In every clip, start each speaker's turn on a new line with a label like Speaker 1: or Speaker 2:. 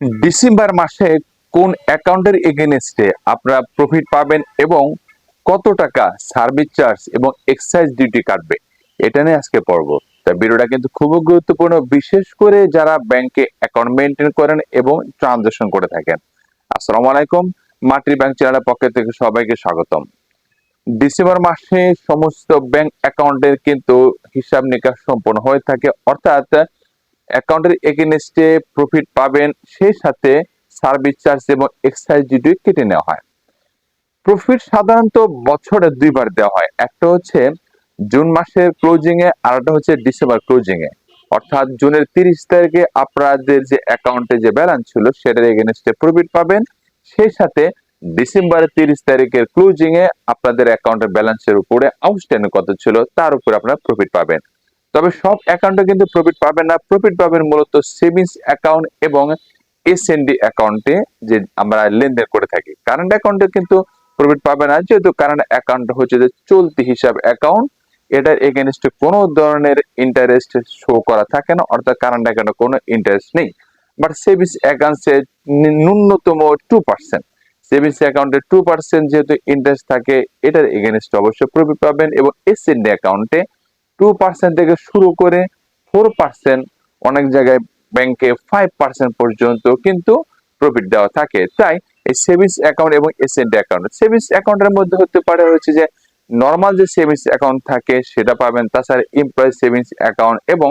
Speaker 1: December মাসে কোন অ্যাকাউন্টের এগেনস্টে আপনারা প্রফিট পাবেন এবং কত টাকা সার্ভিস চার্জ এবং এক্সাইজ ডিউটি কাটবে? এটা নিয়ে আজকে পড়ব তা ভিডিওটা কিন্তু খুবই গুরুত্বপূর্ণ, বিশেষ করে যারা ব্যাংকে অ্যাকাউন্ট মেনটেন করেন এবং ট্রানজাকশন করে থাকেন। আসসালামু আলাইকুম মাটির ব্যাংক চ্যানেলের পক্ষ থেকে সবাইকে স্বাগতম। ডিসেম্বর মাসে সমস্ত ব্যাংক অ্যাকাউন্টের কিন্তু হিসাব নিকাশ সম্পন্ন হয়ে থাকে, অর্থাৎ অ্যাকাউন্টের এগেনস্টে প্রফিট পাবেন, সেই সাথে সার্ভিস চার্জ এবং এক্সাইজ ডিউটি কেটে নেওয়া হয়। প্রফিট সাধারণত বছরে দুইবার দেওয়া হয়। একটা হচ্ছে জুন মাসের ক্লোজিং এ আর একটা হচ্ছে ডিসেম্বর ক্লোজিং এ অর্থাৎ জুনের তিরিশ তারিখে আপনাদের যে অ্যাকাউন্টে যে ব্যালেন্স ছিল, সেটার এগেনস্টে প্রফিট পাবেন। সেই সাথে ডিসেম্বরের তিরিশ তারিখের ক্লোজিং এ আপনাদের অ্যাকাউন্টের ব্যালেন্সের উপরে আউটস্ট্যান্ডিং কত ছিল, তার উপরে আপনারা প্রফিট পাবেন। তবে সব অ্যাকাউন্টে কিন্তু প্রফিট পাবেন না। প্রফিট পাবেন মূলত সেভিংস অ্যাকাউন্ট এবং এসএনডি অ্যাকাউন্টে যে আমরা লেনদেন করে থাকি। কারেন্ট অ্যাকাউন্টে কিন্তু প্রফিট পাবে না, যেহেতু কারেন্ট অ্যাকাউন্ট হচ্ছে যে চলতি হিসাব অ্যাকাউন্ট এটার এগেনস্টে কোনো ধরনের ইন্টারেস্ট শো করা থাকে না, অর্থাৎ কারেন্ট অ্যাকাউন্টে কোনো ইন্টারেস্ট নেই। বাট সেভিংস অ্যাকাউন্টে ন্যূনতম টু পার্সেন্ট সেভিংস অ্যাকাউন্টে টু পার্সেন্ট যেহেতু ইন্টারেস্ট থাকে, এটার এগেনস্টে অবশ্যই প্রফিট পাবেন এবং এসএনডি অ্যাকাউন্টে টু পার্সেন্ট থেকে শুরু করে ফোর পার্সেন্ট অনেক জায়গায় ব্যাংকে ফাইভ পার্সেন্ট পর্যন্ত কিন্তু প্রফিট দেওয়া থাকে। তাই এই সেভিংস অ্যাকাউন্ট এবং এসএনডি অ্যাকাউন্ট সেভিংস অ্যাকাউন্টের মধ্যে হতে পারে হচ্ছে যে নর্মাল যে সেভিংস অ্যাকাউন্ট থাকে সেটা পাবেন, তাছাড়া এমপ্লয় সেভিংস অ্যাকাউন্ট এবং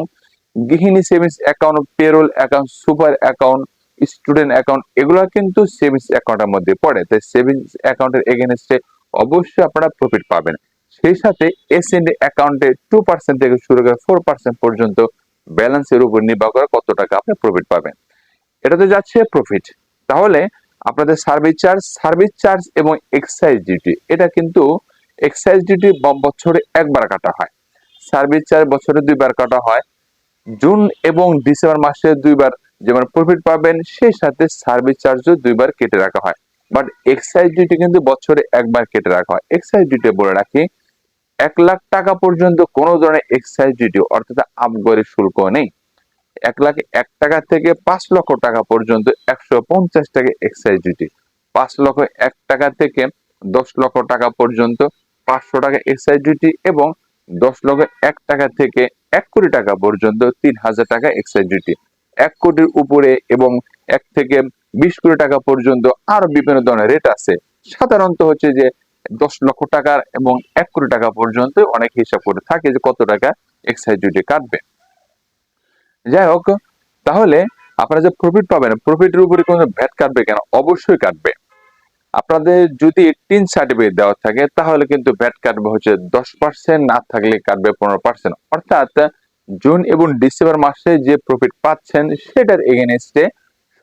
Speaker 1: গৃহিণী savings account payroll account super account student account এগুলো কিন্তু সেভিংস অ্যাকাউন্টের মধ্যে পড়ে। তাই সেভিংস অ্যাকাউন্টের এগেনস্টে অবশ্যই আপনারা প্রফিট পাবেন। সেই সাথে এসএনডি অ্যাকাউন্টে টু পার্সেন্ট থেকে শুরু করে ফোর পার্সেন্ট পর্যন্ত ব্যালেন্সের উপর নির্ভর করে কত টাকা আপনি প্রফিট পাবেন। এটাতে যাচ্ছে প্রফিট তাহলে আপনাদের সার্ভিস চার্জ সার্ভিস চার্জ এবং এক্সাইজ ডিউটি এটা কিন্তু এক্সাইজ ডিউটি বছরে একবার কাটা হয়। সার্ভিস চার্জ বছরে দুইবার কাটা হয়। জুন এবং ডিসেম্বর মাসে দুইবার যেমন প্রফিট পাবেন, সেই সাথে সার্ভিস চার্জও দুইবার কেটে রাখা হয়। বাট এক্সাইজ ডিউটি কিন্তু বছরে একবার কেটে রাখা হয়। এক্সাইজ ডিউটি বলে রাখি এক লাখ টাকা পর্যন্ত কোনো ধরনের এক্সাইজ ডিউটি অর্থাৎ আমগরি শুল্ক নেই। এক লাখ এক টাকা থেকে পাঁচ লক্ষ টাকা পর্যন্ত একশো পঞ্চাশ টাকা এক্সাইজ ডিউটি পাঁচ লক্ষ এক টাকা থেকে দশ লক্ষ টাকা পর্যন্ত পাঁচশো টাকা এক্সাইজ ডিউটি এবং দশ লক্ষ এক টাকা থেকে এক কোটি টাকা পর্যন্ত তিন হাজার টাকা এক্সাইজ ডিউটি এক কোটির উপরে এবং এক থেকে বিশ কোটি টাকা পর্যন্ত আরও বিভিন্ন ধরনের রেট আছে। সাধারণত হচ্ছে যে দশ লক্ষ টাকার এবং এক কোটি টাকা পর্যন্ত অনেক হিসাব করে থাকে যে কত টাকা এক্সাইজ ডিউটি কাটবে। যাই হোক, তাহলে আপনারা যে প্রফিট পাবেন প্রফিটের উপরে কোনো ভ্যাট কাটবে কেন? অবশ্যই কাটবে। আপনাদের যদি টিন সার্টিফিকেট দেওয়া থাকে, তাহলে কিন্তু ভ্যাট কাটবে হচ্ছে দশ পার্সেন্ট না থাকলে কাটবে পনেরো পার্সেন্ট অর্থাৎ জুন এবং ডিসেম্বর মাসে যে প্রফিট পাচ্ছেন, সেটার এগেনস্টে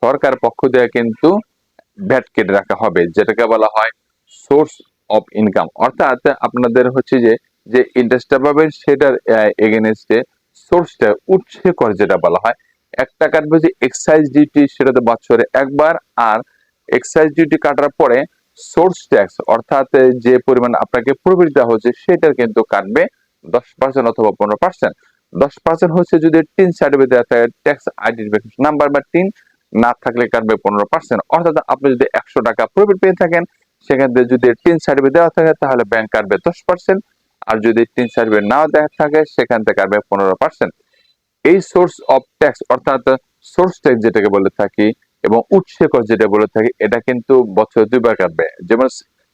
Speaker 1: সরকার পক্ষ থেকে কিন্তু ভ্যাট কেটে রাখা হবে, যেটাকে বলা হয় সোর্স অফ ইনকাম অর্থাৎ আপনাদের হচ্ছে যে যে ইন্টারেস্টটা পাবেন সেটার এগেনস্টে সোর্সটা উৎসে কর যেটা বলা হয়। একটা কাটবে যে এক্সাইজ ডিউটি সেটা তো বছরে একবার, আর এক্সাইজ ডিউটি কাটার পরে সোর্স ট্যাক্স অর্থাৎ যে পরিমাণ আপনাকে প্রফিট দেওয়া হচ্ছে সেটার কিন্তু কাটবে দশ পার্সেন্ট অথবা পনেরো পার্সেন্ট দশ পার্সেন্ট হচ্ছে যদি টিন সার্টিফিকেট দেওয়া থাকে ট্যাক্স আইডেন্টিফিকেশন নাম্বার বা টিন না থাকলে কাটবে পনেরো পার্সেন্ট অর্থাৎ আপনি যদি একশো টাকা প্রফিট পেয়ে থাকেন সেখান থেকে যদি টিন সার্টিফিকেট দেওয়া থাকে, তাহলে ব্যাংক কাটবে দশ পার্সেন্ট আর যদি টিন সার্টিফিকেট না দেওয়া থাকে, সেখান থেকে কাটবে পনেরো পার্সেন্ট এই সোর্স অফ ট্যাক্স অর্থাৎ সোর্স ট্যাক্স যেটাকে বলে থাকি এবং উৎসেকর যেটা বলে থাকি, এটা কিন্তু বছরে দুইবার কাটবে। যেমন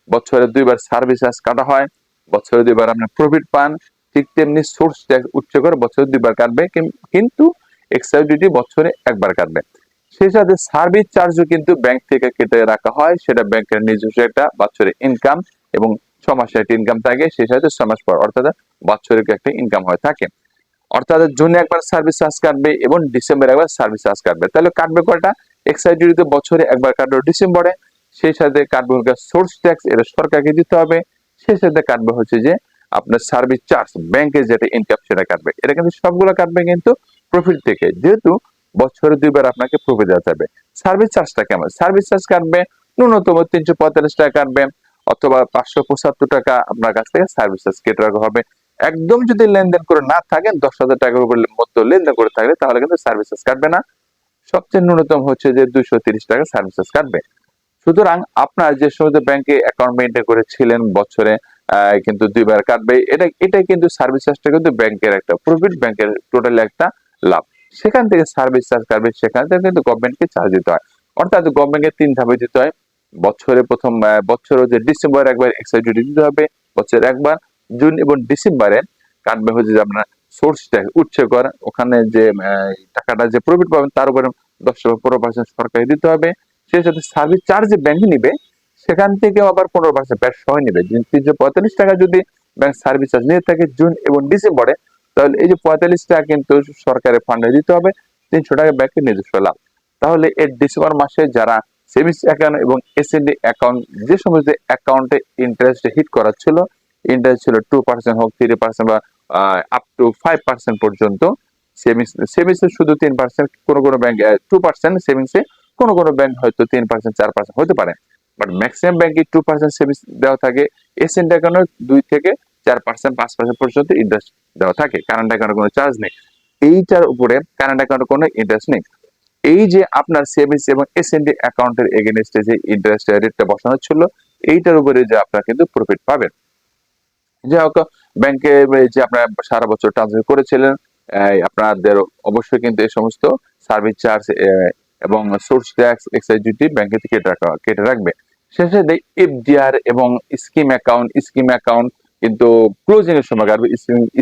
Speaker 1: বছরে দুইবার সার্ভিস চার্জ কাটা হয়, বছরে দুইবার আপনি প্রফিট পান, ঠিক তেমনি সোর্স ট্যাক্স উৎসেকর বছরে দুইবার কাটবে কিন্তু এক্সাইজ ডিউটি বছরে একবার কাটবে। সেই সাথে সার্ভিস চার্জও কিন্তু ব্যাংক থেকে কেটে রাখা হয়। সেটা ব্যাংকের নিজস্ব একটা বাৎসরিক ইনকাম এবং ছ মাসের একটা ইনকাম থাকে, সেই সাথে ছ মাস পর অর্থাৎ বাৎসরিক একটা ইনকাম হয়ে থাকে। অর্থাৎ জুনে একবার সার্ভিস চার্জ কাটবে এবং ডিসেম্বরে একবার সার্ভিস চার্জ কাটবে। তাহলে কাটবে কয়টা? এক্সাইজ ডিউটিতে বছরে একবার কাটবে ডিসেম্বরে। সেই সাথে কাটবে হচ্ছে সোর্স ট্যাক্স এটা সরকারকে দিতে হবে। সেই সাথে কাটবে হচ্ছে যে আপনার সার্ভিস চার্জ ব্যাংকে যেটা ইনকাম সেটা কাটবে। এটা কিন্তু সবগুলো কাটবে কিন্তু প্রফিট থেকে। যেহেতু বছরে দুইবার আপনাকে প্রফিট দেওয়া যাবে। সার্ভিস চার্জটা কেমন? সার্ভিস চার্জ কাটবে, ন্যূনতম তিনশো পঁয়তাল্লিশ টাকা কাটবে অথবা পাঁচশো পঁচাত্তর টাকা আপনার কাছ থেকে সার্ভিস চার্জ কেটে রাখা হবে। একদম যদি লেনদেন করে না থাকেন, দশ হাজার টাকার উপর মতো লেনদেন করে থাকলে তাহলে কিন্তু সার্ভিস চার্জ কাটবে না। সবচেয়ে ন্যূনতম হচ্ছে যে দুইশো তিরিশ টাকা সার্ভিস চার্জ কাটবে। সুতরাং আপনার যে সমস্ত ব্যাংকে অ্যাকাউন্ট মেনটেন করেছিলেন বছরে কিন্তু দুইবার কাটবে, এটা এটা কিন্তু সার্ভিস চার্জটা কিন্তু ব্যাংকের একটা প্রফিট ব্যাংকের টোটালি একটা লাভ। সেখান থেকে সার্ভিস চার্জ কাটবে সেখান থেকে কিন্তু গভর্নমেন্টকে চার্জ দিতে হয়। অর্থাৎ গভর্নমেন্টকে তিন ধাপে দিতে হয়। বছরে প্রথম বছর যে ডিসেম্বর একবার এক্সাইজ ডিউটি দিতে হবে। বছরে একবার জুন এবং ডিসেম্বরে কাটবে হচ্ছে আপনার সোর্স ট্যাক্স উচ্চ কর ওখানে যে টাকাটা যে প্রফিট পাবেন তার উপরে দশ পনেরো পার্সেন্ট সরকারি দিতে হবে। সেই সাথে সার্ভিস চার্জ যে ব্যাংক নিবে, সেখান থেকে আবার পনেরো পার্সেন্ট ব্যাট সহ নিবে। তিনশো পঁয়তাল্লিশ টাকা যদি ব্যাংক সার্ভিস চার্জ নিয়ে থাকে জুন এবং ডিসেম্বরে তাহলে এই যে পঁয়তাল্লিশ টাকা কিন্তু সরকারের ফান্ডে দিতে হবে, তিনশো টাকা ব্যাংকের নিজস্ব লাভ। তাহলে এই ডিসেম্বর মাসে যারা সেভিংস অ্যাকাউন্ট এবং এসএনডি অ্যাকাউন্ট যে সমস্ত অ্যাকাউন্টে ইন্টারেস্ট হিট করা ছিল ইন্টারেস্ট ছিল টু পার্সেন্ট হোক থ্রি পার্সেন্ট বা আপ টু ফাইভ পার্সেন্ট পর্যন্ত সেভিংস সেভিংসে শুধু তিন পার্সেন্ট কোনো কোনো ব্যাংক টু পার্সেন্ট সেভিংসে কোনো কোনো ব্যাংক হয়তো তিন পার্সেন্ট চার পার্সেন্ট হতে পারে। বাট ম্যাক্সিমাম ব্যাংকে টু পার্সেন্ট সেভিংস দেওয়া থাকে এসএনডি অ্যাকাউন্টে দুই থেকে চার পার্সেন্ট পাঁচ পার্সেন্ট পর্যন্ত ইন্টারেস্ট দেওয়া থাকে কারেন্ট অ্যাকাউন্টে কোনো চার্জ নেই। এইটার উপরে কারেন্ট অ্যাকাউন্টে কোনো ইন্টারেস্ট নেই। এই যে আপনার সেভিংস এবং এসএনডি অ্যাকাউন্টের এগেনস্টে যে ইন্টারেস্ট রেটটা বসানো ছিল, এইটার উপরে যে আপনারা কিন্তু প্রফিট পাবেন। যে হোক ব্যাংকে যে আপনারা সারা বছর ট্রান্সফার করেছিলেন আপনাদের অবশ্যই কিন্তু এই সমস্ত সার্ভিস চার্জ এবং সোর্স ট্যাক্স এক্সাইজ ডিউটি ব্যাংকে কেটে রাখা, কেটে রাখবে। শেষে দেয় এফডিআর এবং স্কিম অ্যাকাউন্ট স্কিম অ্যাকাউন্ট কিন্তু ক্লোজিং এর সময় কাটবে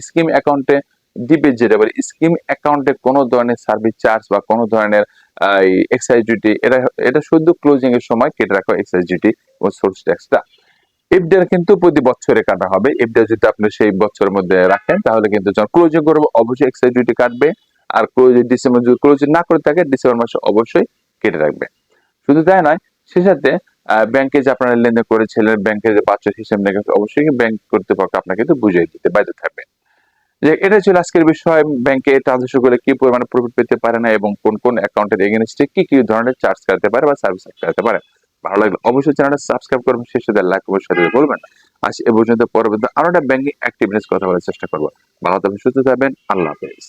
Speaker 1: স্কিম অ্যাকাউন্টে ডিপে যেটা বলে স্কিম অ্যাকাউন্টে কোনো ধরনের সার্ভিস চার্জ বা কোনো ধরনের এক্সাইজ ডিউটি এটা এটা শুধু ক্লোজিং এর সময় কেটে রাখা এক্সাইজ ডিউটি এবং সোর্স ট্যাক্সটা এফডিআর কিন্তু প্রতি বছরে কাটা হবে। এফডিআর যদি আপনি সেই বছরের মধ্যে রাখেন, তাহলে কিন্তু যখন ক্লোজিং করব, অবশ্যই এক্সাইজ ডিউটি কাটবে। আর ক্লোজিং ডিসেম্বর যদি ক্লোজিং না করে থাকে ডিসেম্বর মাসে অবশ্যই কেটে রাখবে। শুধু তাই নয় সে সাথে ব্যাংকে যে আপনারা লেনদেন করেছিলেন ব্যাংকের যে বাচ্চার হিসাব নিকাশ অবশ্যই ব্যাংক কর্তৃপক্ষ আপনাকে কিন্তু বুঝিয়ে দিতে বাধ্য থাকবে যে এটা ছিল আজকের বিষয় ব্যাংকে ট্রানজাকশন করে কি পরিমাণে প্রফিট পেতে পারে না এবং কোন কোন অ্যাকাউন্টের এগেনস্টে কি কি ধরনের চার্জ কাটতে পারে বা সার্ভিস কাটতে পারে? ভালো লাগলে অবশ্যই চ্যানেলটা সাবস্ক্রাইব করবেন, শেষে লাইক অবশ্যই দিতে বলবেন আজ এ পর্যন্ত পরবর্তী আরও একটা ব্যাংকিং অ্যাক্টিভিটিস কথা বলার চেষ্টা করব। ভালো থাকবেন, সুস্থ থাকবেন, আল্লাহ হাফেজ।